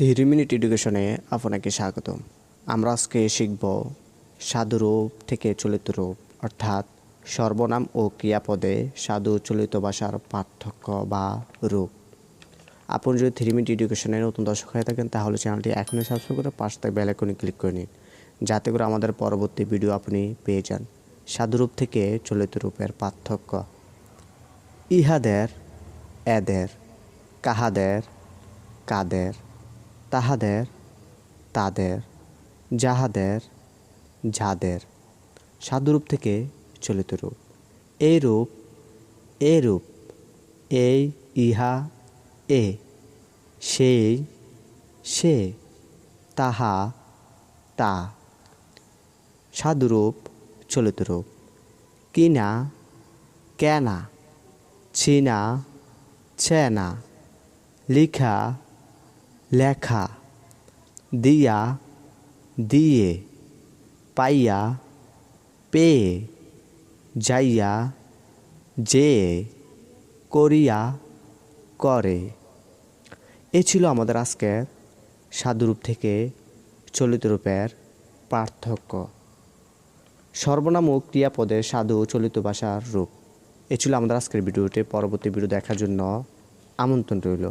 Three minute এডুকেশনে আপনাকে স্বাগতম। আমরা আজকে শিখব সাধুরূপ থেকে চলিত রূপ, অর্থাৎ সর্বনাম ও ক্রিয়াপদে সাধু চলিত ভাষার পার্থক্য বা রূপ। আপনি যদি থ্রি মিনিট এডুকেশনে নতুন দর্শক হয়ে থাকেন, তাহলে চ্যানেলটি এখনই সাবস্ক্রাইব করে পাশ থেকে বেল আইকনে ক্লিক করে নিন, যাতে করে আমাদের পরবর্তী ভিডিও আপনি পেয়ে যান। সাধুরূপ থেকে চলিত রূপের পার্থক্য। ইহাদের, এদের, কাহাদের, কাদের তাহাদের, তাদের, যাহাদের, যাদের। সাধুরূপ থেকে চলিত রূপ। এই রূপ এ রূপ, এই ইহা, এ, সেই, সে, তাহা, তা। সাধুরূপ, চলিত রূপ। কিনা, কেনা চিনা চেনা লিখা লেখা, দিয়া, দিয়ে, পাইয়া, পেয়ে, যাইয়া, যে, করিয়া, করে। এ ছিল আমাদের আজকের সাধুরূপ থেকে চলিত রূপের পার্থক্য। সর্বনাম ও ক্রিয়াপদে সাধু ও চলিত ভাষার রূপ। এ ছিল আমাদের আজকের ভিডিওটি। পরবর্তী ভিডিও দেখার জন্য আমন্ত্রণ রইল।